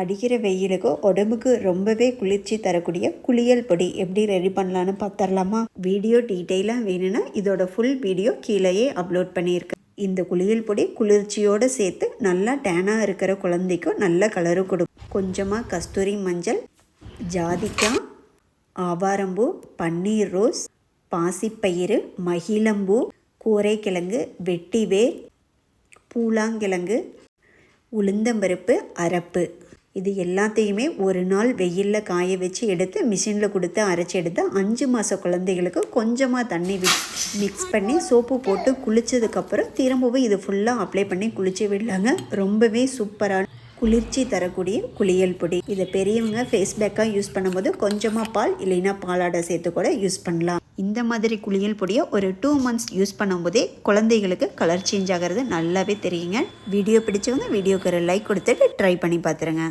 அடிக்கிற வெயிலுக்கு உடம்புக்கு ரொம்பவே குளிர்ச்சி தரக்கூடிய குளியல் பொடி. எப்படி ரெடி பண்ணலான்னு பார்த்துடலாமா வீடியோ டீட்டெயிலாக வேணும்னா இதோட ஃபுல் வீடியோ கீழேயே அப்லோட் பண்ணியிருக்கேன். இந்த குளியல் பொடி குளிர்ச்சியோடு சேர்த்து நல்லா டேனாக இருக்கிற குழந்தைக்கும் நல்ல கலரும் கொடுக்கும் கொஞ்சமாக கஸ்தூரி மஞ்சள் ஜாதிக்காய் ஆவாரம்பூ பன்னீர் ரோஸ் பாசிப்பயிறு மகிழம்பூ கூரைக்கிழங்கு வெட்டிவேர் பூலாங்கிழங்கு உளுந்தம்பருப்பு அரப்பு. இது எல்லாத்தையுமே ஒரு நாள் வெயிலில் காய வச்சு எடுத்து மிஷினில் கொடுத்து அரைச்சி எடுத்து அஞ்சு மாத குழந்தைகளுக்கு கொஞ்சமாக தண்ணி மிக்ஸ் பண்ணி சோப்பு போட்டு குளித்ததுக்கப்புறம் திரும்பவும் இது ஃபுல்லாக அப்ளை பண்ணி குளிச்சு விடலாங்க. ரொம்பவே சூப்பரான குளிர்ச்சி தரக்கூடிய குளியல் பொடி. இதை பெரியவங்க ஃபேஸ் பேக்காக யூஸ் பண்ணும்போது கொஞ்சமாக பால் இல்லைன்னா பாலாடை சேர்த்து கூட யூஸ் பண்ணலாம். இந்த மாதிரி குளியல் பொடியை ஒரு டூ மந்த்ஸ் யூஸ் பண்ணும்போதே குழந்தைகளுக்கு கலர் சேஞ்ச் ஆகிறது நல்லாவே தெரியுங்க. வீடியோ பிடிச்சவங்க வீடியோக்கு ஒரு லைக் கொடுத்துட்டு ட்ரை பண்ணி பார்த்துருங்க